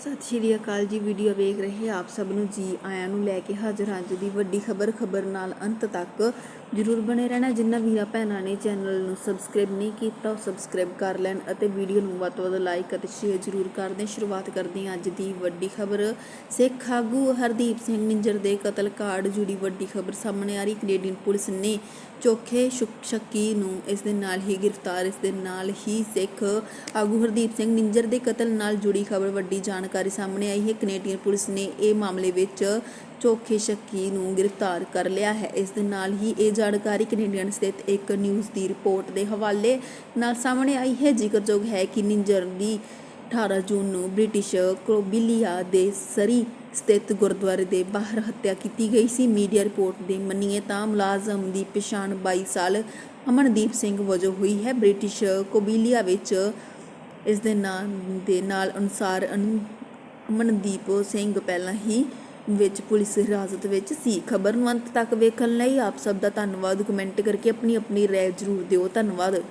ਸਤਿ ਸ਼੍ਰੀ ਅਕਾਲ ਜੀ ਵੀਡੀਓ ਵੇਖ ਰਹੇ ਆਪ ਸਭ ਨੂੰ ਜੀ ਆਇਆਂ ਨੂੰ ਲੈ ਕੇ ਹਾਜ਼ਰ ਹਾਂ ਅੱਜ ਦੀ ਵੱਡੀ ਖਬਰ ਖਬਰ ਨਾਲ ਅੰਤ ਤੱਕ। ਜਰੂਰ ਬਣੇ ਰਹਿਣਾ ਜਿਨ੍ਹਾਂ ਵੀਰਾਂ ਭੈਣਾਂ ਨੇ ਚੈਨਲ ਨੂੰ ਸਬਸਕ੍ਰਾਈਬ ਨਹੀਂ ਕੀਤਾ, ਉਹ ਸਬਸਕ੍ਰਾਈਬ ਕਰ ਲੈਣ ਅਤੇ ਵੀਡੀਓ ਨੂੰ ਵੱਧ ਤੋਂ ਵੱਧ ਲਾਈਕ ਅਤੇ ਸ਼ੇਅਰ ਜਰੂਰ ਕਰਦੇ ਸ਼ੁਰੂਆਤ ਕਰਦੇ ਹਾਂ ਅੱਜ ਦੀ ਵੱਡੀ ਖਬਰ। ਸਿੱਖ ਆਗੂ ਹਰਦੀਪ ਸਿੰਘ ਨਿੰਜਰ ਦੇ ਕਤਲ ਕਾਂਡ ਜੁੜੀ ਵੱਡੀ ਖਬਰ ਸਾਹਮਣੇ ਆ ਰਹੀ। ਕੈਨੇਡੀਅਨ ਪੁਲਿਸ ਨੇ ਚੋਖੇ ਸ਼ੁਕ- ਸ਼ੱਕੀ ਨੂੰ ਇਸ ਦੇ ਨਾਲ ਹੀ ਗ੍ਰਿਫਤਾਰ, ਇਸ ਦੇ ਨਾਲ ਹੀ ਸਿੱਖ ਆਗੂ ਹਰਦੀਪ ਸਿੰਘ ਨਿੰਜਰ ਦੇ ਕਤਲ ਨਾਲ ਜੁੜੀ ਖਬਰ ਵੱਡੀ ਜਾਣ ਜਾਣਕਾਰੀ ਸਾਹਮਣੇ ਆਈ ਹੈ। ਕੈਨੇਡੀਅਨ ਪੁਲਿਸ ਨੇ ਇਹ ਮਾਮਲੇ ਵਿੱਚ ਚੋਖੇ ਸ਼ੱਕੀ ਨੂੰ ਗ੍ਰਿਫਤਾਰ ਕਰ ਲਿਆ ਹੈ। ਇਸ ਦੇ ਨਾਲ ਹੀ ਇਹ ਜਾਣਕਾਰੀ ਕੈਨੇਡੀਅਨ ਸਥਿਤ ਇੱਕ ਨਿਊਜ਼ ਦੀ ਰਿਪੋਰਟ ਦੇ ਹਵਾਲੇ ਨਾਲ ਸਾਹਮਣੇ ਆਈ ਹੈ। ਜ਼ਿਕਰਯੋਗ ਹੈ ਕਿ ਨਿੰਜਰ ਦੀ 18 ਜੂਨ ਨੂੰ ਬ੍ਰਿਟਿਸ਼ ਕੋਬਿਲੀਆ ਦੇ ਸਰੀ ਸਥਿਤ ਗੁਰਦੁਆਰੇ ਦੇ ਬਾਹਰ ਹੱਤਿਆ ਕੀਤੀ ਗਈ ਸੀ। ਮੀਡੀਆ ਰਿਪੋਰਟ ਦੇ ਮੰਨੀਏ ਤਾਂ ਮੁਲਾਜ਼ਮ ਦੀ ਪਛਾਣ 22 ਸਾਲ ਅਮਨਦੀਪ ਸਿੰਘ ਵਜੋਂ ਹੋਈ ਹੈ। ਬ੍ਰਿਟਿਸ਼ ਕੋਬਿਲੀਆ ਵਿੱਚ ਇਸ ਦੇ ਨਾਂ ਦੇ ਨਾਲ ਅਨੁਸਾਰ ਅਨੁ- ਅਮਨਦੀਪ ਸਿੰਘ ਪਹਿਲਾਂ ਹੀ ਵਿੱਚ ਪੁਲਿਸ ਹਿਰਾਸਤ ਵਿੱਚ ਸੀ। ਖਬਰ ਨੂੰ ਅੰਤ ਤੱਕ ਵੇਖਣ ਲਈ ਆਪ ਸਭ ਦਾ ਧੰਨਵਾਦ। ਕਮੈਂਟ ਕਰਕੇ ਆਪਣੀ ਆਪਣੀ ਰਾਏ ਜ਼ਰੂਰ ਦਿਓ। ਧੰਨਵਾਦ।